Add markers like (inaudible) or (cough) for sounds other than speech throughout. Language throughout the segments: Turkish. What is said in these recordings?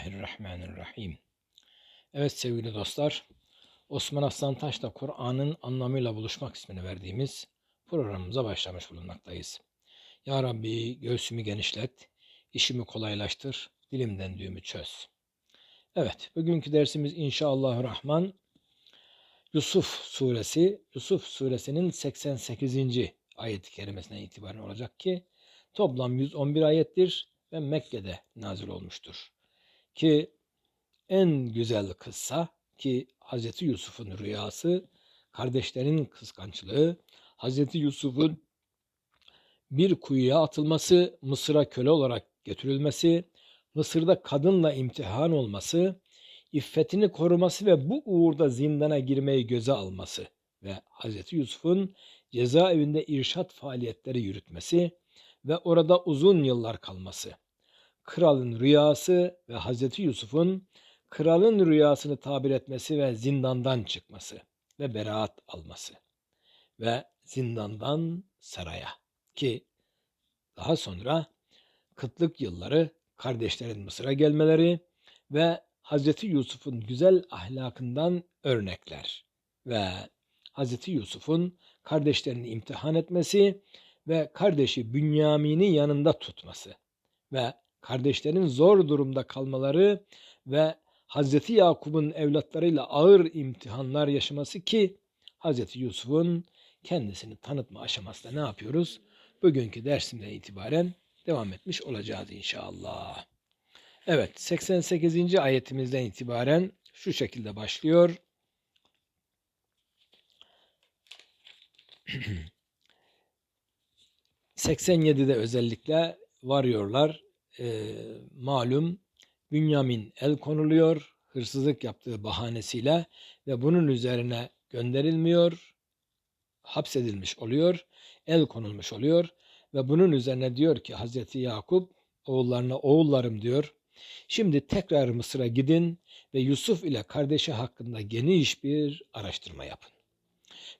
Bismillahirrahmanirrahim. Evet sevgili dostlar, Osman Aslan Taş'ta Kur'an'ın anlamıyla buluşmak ismini verdiğimiz programımıza başlamış bulunmaktayız. Ya Rabbi göğsümü genişlet, işimi kolaylaştır, dilimden düğümü çöz. Evet, bugünkü dersimiz inşallahü Yusuf suresi, Yusuf suresinin 88. ayet-i kerimesinden itibaren olacak ki toplam 111 ayettir ve Mekke'de nazil olmuştur. Ki en güzel kıssa ki Hz. Yusuf'un rüyası, kardeşlerin kıskançlığı, Hz. Yusuf'un bir kuyuya atılması, Mısır'a köle olarak götürülmesi, Mısır'da kadınla imtihan olması, iffetini koruması ve bu uğurda zindana girmeyi göze alması ve Hz. Yusuf'un cezaevinde irşat faaliyetleri yürütmesi ve orada uzun yıllar kalması kralın rüyası ve Hazreti Yusuf'un kralın rüyasını tabir etmesi ve zindandan çıkması ve beraat alması ve zindandan saraya ki daha sonra kıtlık yılları kardeşlerin Mısır'a gelmeleri ve Hazreti Yusuf'un güzel ahlakından örnekler ve Hazreti Yusuf'un kardeşlerini imtihan etmesi ve kardeşi Bünyamin'i yanında tutması ve kardeşlerin zor durumda kalmaları ve Hazreti Yakup'un evlatlarıyla ağır imtihanlar yaşaması ki Hazreti Yusuf'un kendisini tanıtma aşamasında ne yapıyoruz? Bugünkü dersimden itibaren devam etmiş olacağız inşallah. Evet 88. ayetimizden itibaren şu şekilde başlıyor. (clears throat) ...87'de özellikle varıyorlar e, malum Bünyamin el konuluyor hırsızlık yaptığı bahanesiyle ve bunun üzerine gönderilmiyor, hapsedilmiş oluyor, el konulmuş oluyor ve bunun üzerine diyor ki Hazreti Yakup oğullarına oğullarım diyor. Şimdi tekrar Mısır'a gidin ve Yusuf ile kardeşi hakkında geniş bir araştırma yapın.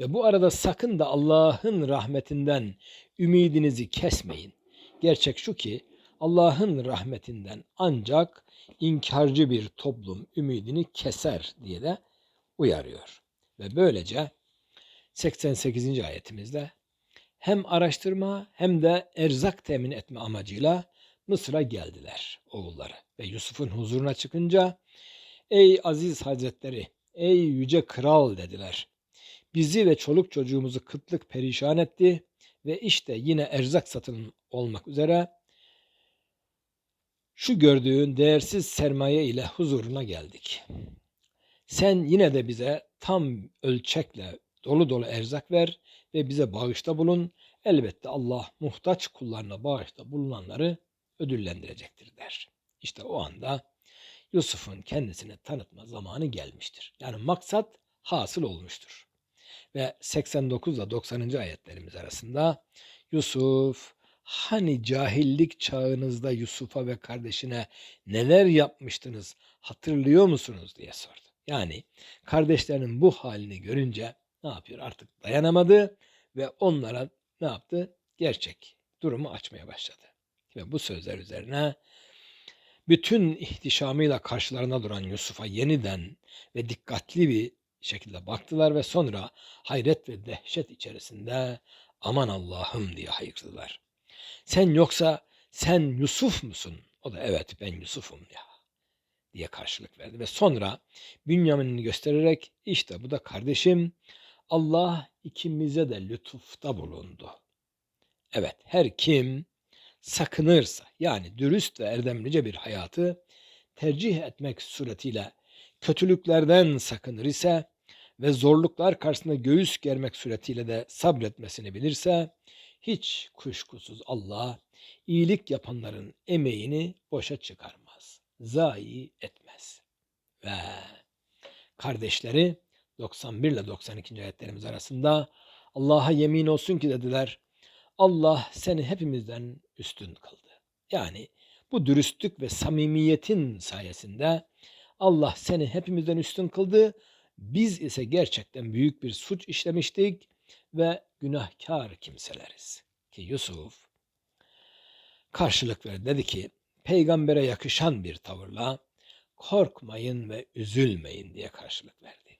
Ve bu arada sakın da Allah'ın rahmetinden ümidinizi kesmeyin. Gerçek şu ki Allah'ın rahmetinden ancak inkarcı bir toplum ümidini keser diye de uyarıyor. Ve böylece 88. ayetimizde hem araştırma hem de erzak temin etme amacıyla Mısır'a geldiler oğulları. Ve Yusuf'un huzuruna çıkınca ey aziz hazretleri, ey yüce kral dediler. Bizi ve çoluk çocuğumuzu kıtlık perişan etti ve işte yine erzak satın olmak üzere şu gördüğün değersiz sermaye ile huzuruna geldik. Sen yine de bize tam ölçekle dolu dolu erzak ver ve bize bağışta bulun. Elbette Allah muhtaç kullarına bağışta bulunanları ödüllendirecektir der. İşte o anda Yusuf'un kendisini tanıtma zamanı gelmiştir. Yani maksat hasıl olmuştur. Ve 89 ile 90. ayetlerimiz arasında Yusuf Hani cahillik çağınızda Yusuf'a ve kardeşine neler yapmıştınız hatırlıyor musunuz diye sordu. Yani kardeşlerinin bu halini görünce ne yapıyor artık dayanamadı ve onlara ne yaptı? Gerçek durumu açmaya başladı. Ve bu sözler üzerine bütün ihtişamıyla karşılarına duran Yusuf'a yeniden ve dikkatli bir şekilde baktılar ve sonra hayret ve dehşet içerisinde aman Allah'ım diye haykırdılar. Sen yoksa sen Yusuf musun? O da evet ben Yusuf'um ya diye karşılık verdi. Ve sonra Bünyamin'i göstererek işte bu da kardeşim Allah ikimize de lütufta bulundu. Evet her kim sakınırsa yani dürüst ve erdemlice bir hayatı tercih etmek suretiyle kötülüklerden sakınır ise ve zorluklar karşısında göğüs germek suretiyle de sabretmesini bilirse hiç kuşkusuz Allah iyilik yapanların emeğini boşa çıkarmaz, zayi etmez. Ve kardeşleri 91 ile 92. ayetlerimiz arasında Allah'a yemin olsun ki dediler Allah seni hepimizden üstün kıldı. Yani bu dürüstlük ve samimiyetin sayesinde Allah seni hepimizden üstün kıldı. Biz ise gerçekten büyük bir suç işlemiştik ve günahkar kimseleriz. Ki Yusuf karşılık verdi. Dedi ki peygambere yakışan bir tavırla korkmayın ve üzülmeyin diye karşılık verdi.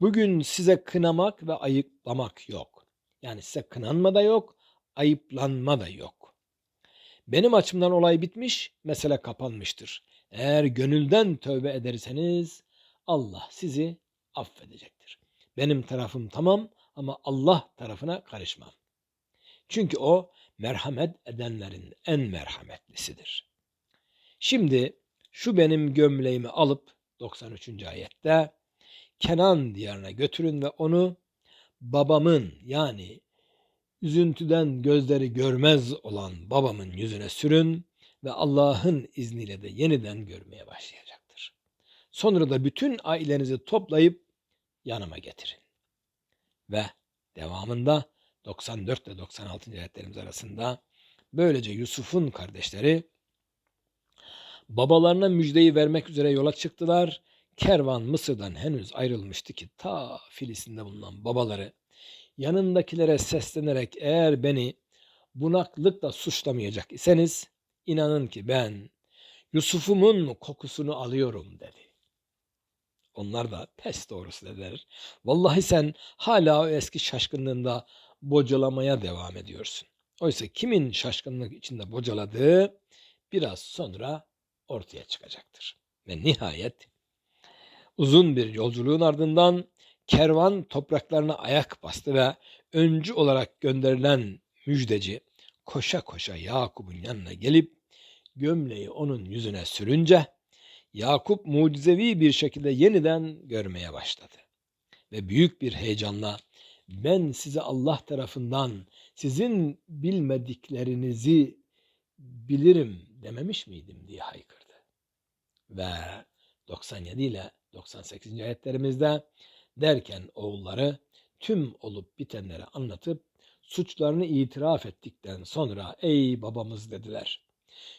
Bugün size kınamak ve ayıplamak yok. Yani size kınanma da yok, ayıplanma da yok. Benim açımdan olay bitmiş, mesele kapanmıştır. Eğer gönülden tövbe ederseniz Allah sizi affedecektir. Benim tarafım tamam ama Allah tarafına karışmam. Çünkü o merhamet edenlerin en merhametlisidir. Şimdi şu benim gömleğimi alıp 93. ayette Kenan diyarına götürün ve onu babamın yani üzüntüden gözleri görmez olan babamın yüzüne sürün ve Allah'ın izniyle de yeniden görmeye başlayacaktır. Sonra da bütün ailenizi toplayıp yanıma getirin. Ve devamında 94 ile 96. ayetlerimiz arasında böylece Yusuf'un kardeşleri babalarına müjdeyi vermek üzere yola çıktılar. Kervan Mısır'dan henüz ayrılmıştı ki ta Filistin'de bulunan babaları yanındakilere seslenerek eğer beni bunaklıkla suçlamayacak iseniz inanın ki ben Yusuf'umun kokusunu alıyorum dedi. Onlar da pes doğrusu dediler. Vallahi sen hala o eski şaşkınlığında bocalamaya devam ediyorsun. Oysa kimin şaşkınlık içinde bocaladığı biraz sonra ortaya çıkacaktır. Ve nihayet uzun bir yolculuğun ardından kervan topraklarına ayak bastı ve öncü olarak gönderilen müjdeci koşa koşa Yakup'un yanına gelip gömleği onun yüzüne sürünce Yakup mucizevi bir şekilde yeniden görmeye başladı. Ve büyük bir heyecanla ben size Allah tarafından sizin bilmediklerinizi bilirim dememiş miydim diye haykırdı. Ve 97 ile 98. ayetlerimizde derken oğulları tüm olup bitenleri anlatıp suçlarını itiraf ettikten sonra ey babamız dediler.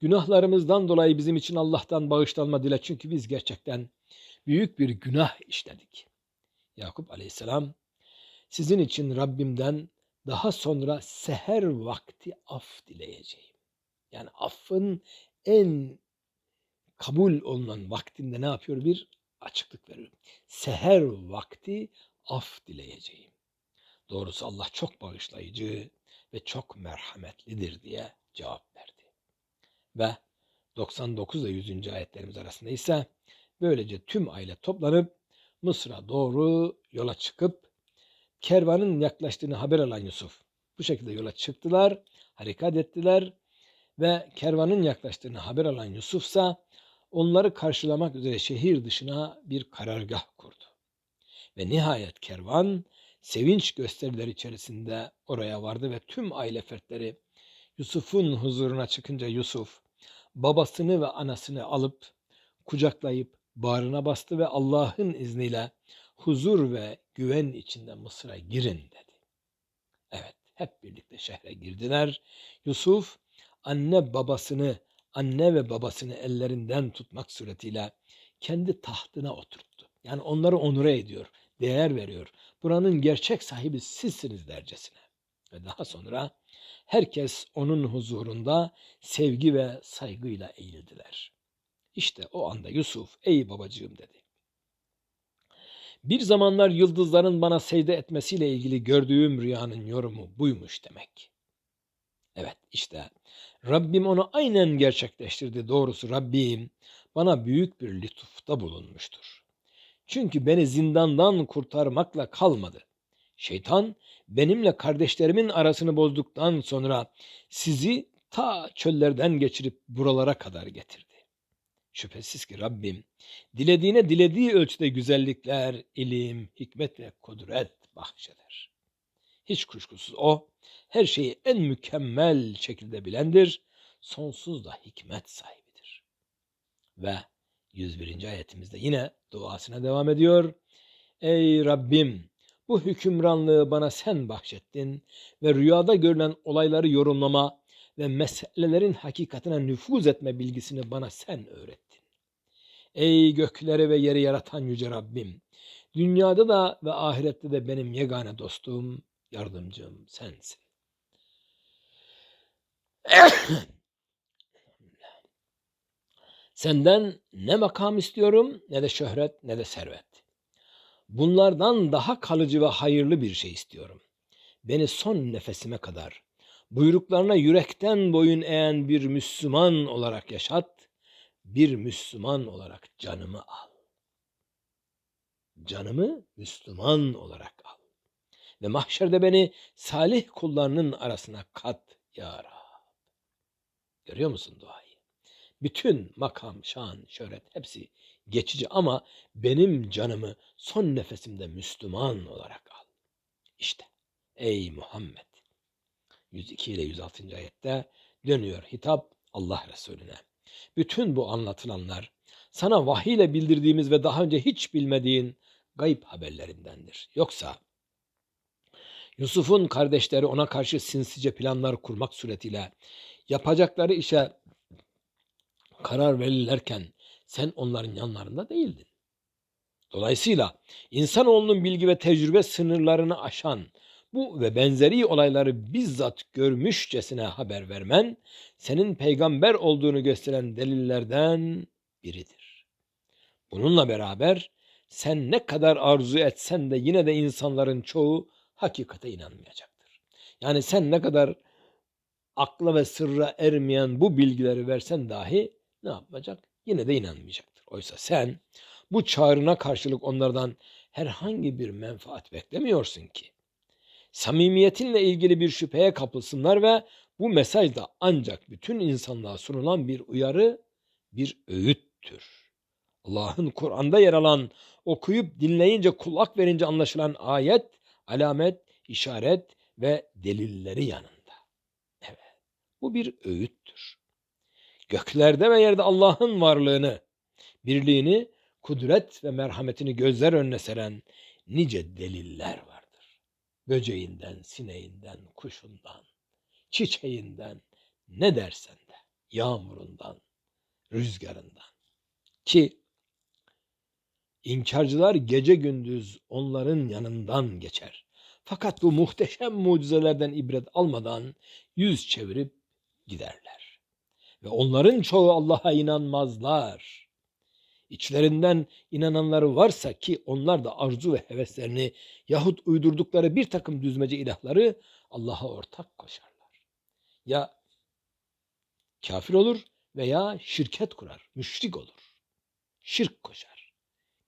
Günahlarımızdan dolayı bizim için Allah'tan bağışlanma dile çünkü biz gerçekten büyük bir günah işledik. Yakup aleyhisselam sizin için Rabbimden daha sonra seher vakti af dileyeceğim. Yani affın en kabul olunan vaktinde ne yapıyor? Bir açıklık veriyor. Seher vakti af dileyeceğim. Doğrusu Allah çok bağışlayıcı ve çok merhametlidir diye cevap verdi. Ve 99 ile 100. ayetlerimiz arasında ise böylece tüm aile toplanıp Mısır'a doğru yola çıkıp kervanın yaklaştığını haber alan Yusuf bu şekilde yola çıktılar, harekat ettiler ve kervanın yaklaştığını haber alan Yusuf ise onları karşılamak üzere şehir dışına bir karargah kurdu. Ve nihayet kervan sevinç gösterileri içerisinde oraya vardı ve tüm aile fertleri Yusuf'un huzuruna çıkınca Yusuf babasını ve anasını alıp kucaklayıp bağrına bastı ve Allah'ın izniyle huzur ve güven içinde Mısır'a girin dedi. Evet, hep birlikte şehre girdiler. Yusuf anne babasını, anne ve babasını ellerinden tutmak suretiyle kendi tahtına oturttu. Yani onları onure ediyor, değer veriyor. Buranın gerçek sahibi sizsiniz dercesine. Ve daha sonra herkes onun huzurunda sevgi ve saygıyla eğildiler. İşte o anda Yusuf, ey babacığım dedi. Bir zamanlar yıldızların bana secde etmesiyle ilgili gördüğüm rüyanın yorumu buymuş demek. Evet işte Rabbim onu aynen gerçekleştirdi. Doğrusu Rabbim bana büyük bir lütufta bulunmuştur. Çünkü beni zindandan kurtarmakla kalmadı. Şeytan benimle kardeşlerimin arasını bozduktan sonra sizi ta çöllerden geçirip buralara kadar getirdi. Şüphesiz ki Rabbim dilediğine dilediği ölçüde güzellikler, ilim, hikmet ve kudret bahşeder. Hiç kuşkusuz o her şeyi en mükemmel şekilde bilendir, sonsuz da hikmet sahibidir. Ve 101. ayetimizde yine duasına devam ediyor. Ey Rabbim bu hükümranlığı bana sen bahşettin ve rüyada görülen olayları yorumlama ve meselelerin hakikatine nüfuz etme bilgisini bana sen öğrettin. Ey gökleri ve yeri yaratan yüce Rabbim! Dünyada da ve ahirette de benim yegane dostum, yardımcım sensin. (coughs) Senden ne makam istiyorum ne de şöhret ne de servet. Bunlardan daha kalıcı ve hayırlı bir şey istiyorum. Beni son nefesime kadar buyruklarına yürekten boyun eğen bir Müslüman olarak yaşat, bir Müslüman olarak canımı al. Canımı Müslüman olarak al. Ve mahşerde beni salih kullarının arasına kat ya Rab. Görüyor musun duayı? Bütün makam, şan, şöhret hepsi geçici ama benim canımı son nefesimde Müslüman olarak al. İşte ey Muhammed 102 ile 106. ayette dönüyor hitap Allah Resulüne. Bütün bu anlatılanlar sana vahiy ile bildirdiğimiz ve daha önce hiç bilmediğin gayb haberlerindendir. Yoksa Yusuf'un kardeşleri ona karşı sinsice planlar kurmak suretiyle yapacakları işe karar verirlerken sen onların yanlarında değildin. Dolayısıyla insanoğlunun bilgi ve tecrübe sınırlarını aşan bu ve benzeri olayları bizzat görmüşçesine haber vermen senin peygamber olduğunu gösteren delillerden biridir. Bununla beraber sen ne kadar arzu etsen de yine de insanların çoğu hakikate inanmayacaktır. Yani sen ne kadar akla ve sırra ermeyen bu bilgileri versen dahi ne yapacak? Yine de inanmayacaktır. Oysa sen bu çağrına karşılık onlardan herhangi bir menfaat beklemiyorsun ki. Samimiyetinle ilgili bir şüpheye kapılsınlar ve bu mesaj da ancak bütün insanlığa sunulan bir uyarı, bir öğüttür. Allah'ın Kur'an'da yer alan, okuyup dinleyince kulak verince anlaşılan ayet, alamet, işaret ve delilleri yanında. Evet, bu bir öğüttür. Göklerde ve yerde Allah'ın varlığını, birliğini, kudret ve merhametini gözler önüne seren nice deliller vardır. Böceğinden, sineğinden, kuşundan, çiçeğinden, ne dersen de, yağmurundan, rüzgarından. Ki inkarcılar gece gündüz onların yanından geçer. Fakat bu muhteşem mucizelerden ibret almadan yüz çevirip giderler. Ve onların çoğu Allah'a inanmazlar. İçlerinden inananları varsa ki onlar da arzu ve heveslerini yahut uydurdukları bir takım düzmece ilahları Allah'a ortak koşarlar. Ya kafir olur veya şirket kurar, müşrik olur. Şirk koşar.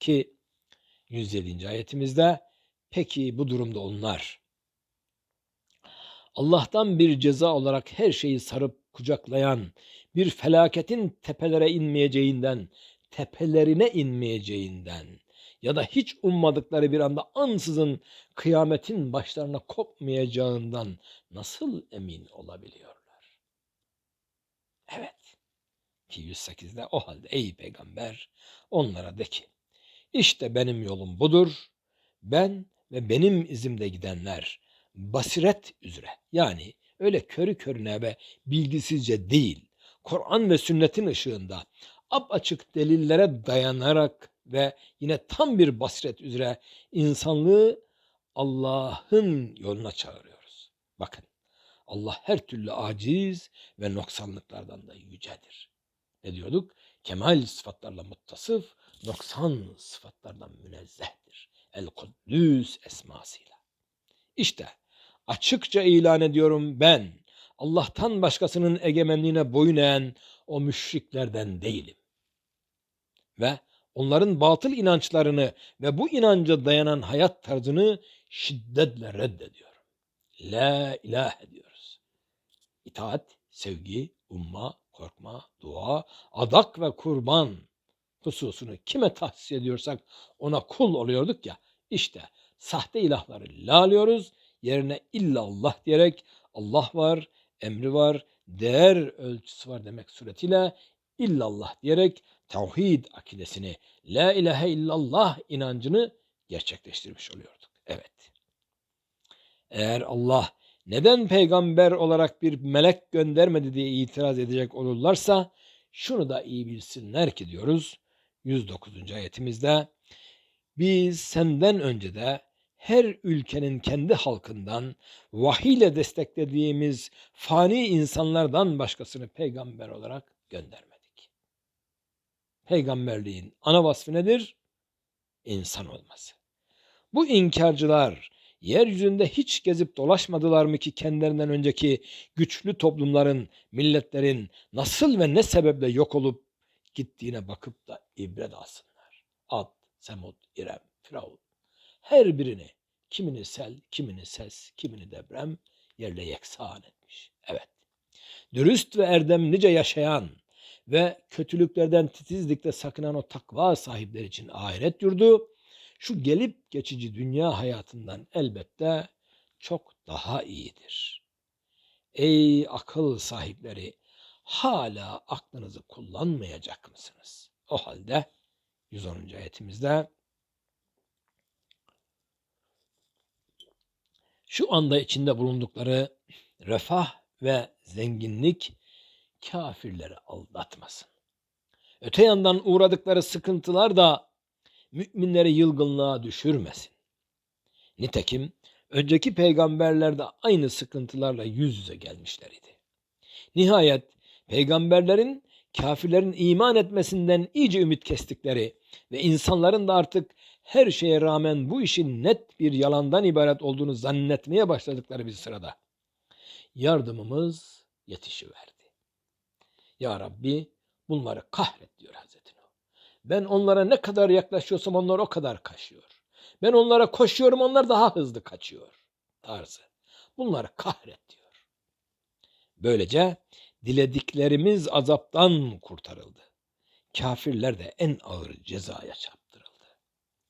Ki 107. ayetimizde peki bu durumda onlar Allah'tan bir ceza olarak her şeyi sarıp kucaklayan bir felaketin tepelere inmeyeceğinden, tepelerine inmeyeceğinden ya da hiç ummadıkları bir anda ansızın kıyametin başlarına kopmayacağından nasıl emin olabiliyorlar? Evet. 208'de o halde ey peygamber onlara de ki işte benim yolum budur. Ben ve benim izimde gidenler basiret üzere yani öyle körü körüne ve bilgisizce değil Kur'an ve sünnetin ışığında açık delillere dayanarak ve yine tam bir basiret üzere insanlığı Allah'ın yoluna çağırıyoruz. Bakın Allah her türlü aciz ve noksanlıklardan da yücedir. Ne diyorduk? Kemal sıfatlarla muttasıf, noksan sıfatlardan münezzehtir. El-Kuddüs esmasıyla. İşte açıkça ilan ediyorum ben Allah'tan başkasının egemenliğine boyun eğen o müşriklerden değilim. Ve onların batıl inançlarını ve bu inanca dayanan hayat tarzını şiddetle reddediyorum. La ilahe diyoruz. İtaat, sevgi, umma, korkma, dua, adak ve kurban hususunu kime tahsis ediyorsak ona kul oluyorduk ya. İşte sahte ilahları lalıyoruz. Yerine illa Allah diyerek Allah var, emri var, değer ölçüsü var demek suretiyle illallah diyerek tevhid akidesini, la ilahe illallah inancını gerçekleştirmiş oluyorduk. Evet. Eğer Allah neden peygamber olarak bir melek göndermedi diye itiraz edecek olurlarsa şunu da iyi bilsinler ki diyoruz 109. ayetimizde biz senden önce de her ülkenin kendi halkından vahiy ile desteklediğimiz fani insanlardan başkasını peygamber olarak göndermedik. Peygamberliğin ana vasfı nedir? İnsan olması. Bu inkarcılar yeryüzünde hiç gezip dolaşmadılar mı ki kendilerinden önceki güçlü toplumların, milletlerin nasıl ve ne sebeple yok olup gittiğine bakıp da ibret alsınlar. Ad, Semud, İrem, Firavun. Her birini kimini sel, kimini ses, kimini deprem yerle yeksan etmiş. Evet. Dürüst ve erdemlice yaşayan ve kötülüklerden titizlikle sakınan o takva sahipleri için ahiret yurdu şu gelip geçici dünya hayatından elbette çok daha iyidir. Ey akıl sahipleri hala aklınızı kullanmayacak mısınız? O halde 110. ayetimizde şu anda içinde bulundukları refah ve zenginlik kafirleri aldatmasın. Öte yandan uğradıkları sıkıntılar da müminleri yılgınlığa düşürmesin. Nitekim önceki peygamberler de aynı sıkıntılarla yüz yüze gelmişler idi. Nihayet peygamberlerin kafirlerin iman etmesinden iyice ümit kestikleri ve insanların da artık her şeye rağmen bu işin net bir yalandan ibaret olduğunu zannetmeye başladıkları bir sırada yardımımız yetişiverdi. Ya Rabbi bunları kahret diyor Hazreti Nuh. Ben onlara ne kadar yaklaşıyorsam onlar o kadar kaçıyor. Ben onlara koşuyorum onlar daha hızlı kaçıyor tarzı. Bunları kahret diyor. Böylece dilediklerimiz azaptan kurtarıldı. Kafirler de en ağır cezaya çarptırıldı.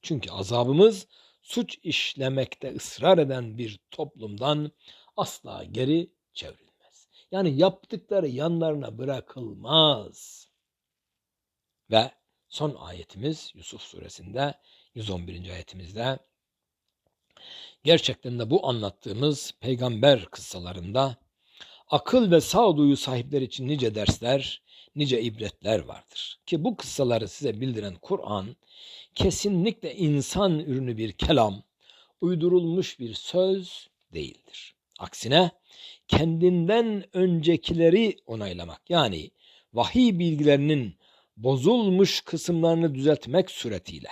Çünkü azabımız suç işlemekte ısrar eden bir toplumdan asla geri çevrilmez. Yani yaptıkları yanlarına bırakılmaz. Ve son ayetimiz Yusuf suresinde 111. ayetimizde gerçekten de bu anlattığımız peygamber kıssalarında akıl ve sağduyu sahipler için nice dersler, nice ibretler vardır. Ki bu kıssaları size bildiren Kur'an kesinlikle insan ürünü bir kelam, uydurulmuş bir söz değildir. Aksine kendinden öncekileri onaylamak yani vahiy bilgilerinin bozulmuş kısımlarını düzeltmek suretiyle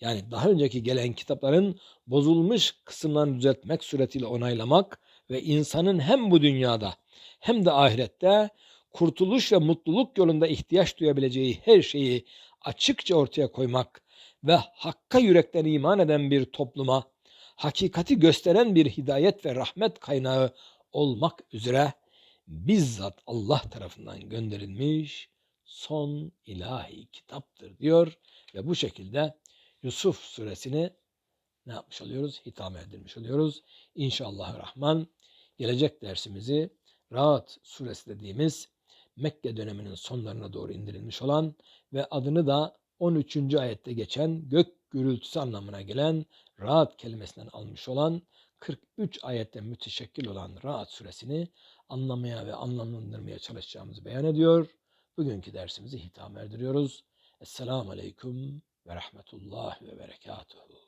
yani daha önceki gelen kitapların bozulmuş kısımlarını düzeltmek suretiyle onaylamak ve insanın hem bu dünyada hem de ahirette kurtuluş ve mutluluk yolunda ihtiyaç duyabileceği her şeyi açıkça ortaya koymak ve hakka yürekten iman eden bir topluma hakikati gösteren bir hidayet ve rahmet kaynağı olmak üzere bizzat Allah tarafından gönderilmiş son ilahi kitaptır diyor ve bu şekilde Yusuf suresini ne yapmış oluyoruz? Hitam edilmiş oluyoruz. İnşallah Rahman gelecek dersimizi Rahat suresi dediğimiz Mekke döneminin sonlarına doğru indirilmiş olan ve adını da 13. ayette geçen gök gürültüsü anlamına gelen rahat kelimesinden almış olan 43 ayetten müteşekkil olan Rahat suresini anlamaya ve anlamlandırmaya çalışacağımızı beyan ediyor. Bugünkü dersimizi hitam erdiriyoruz. Esselamu Aleyküm ve Rahmetullah ve Berekatuhu.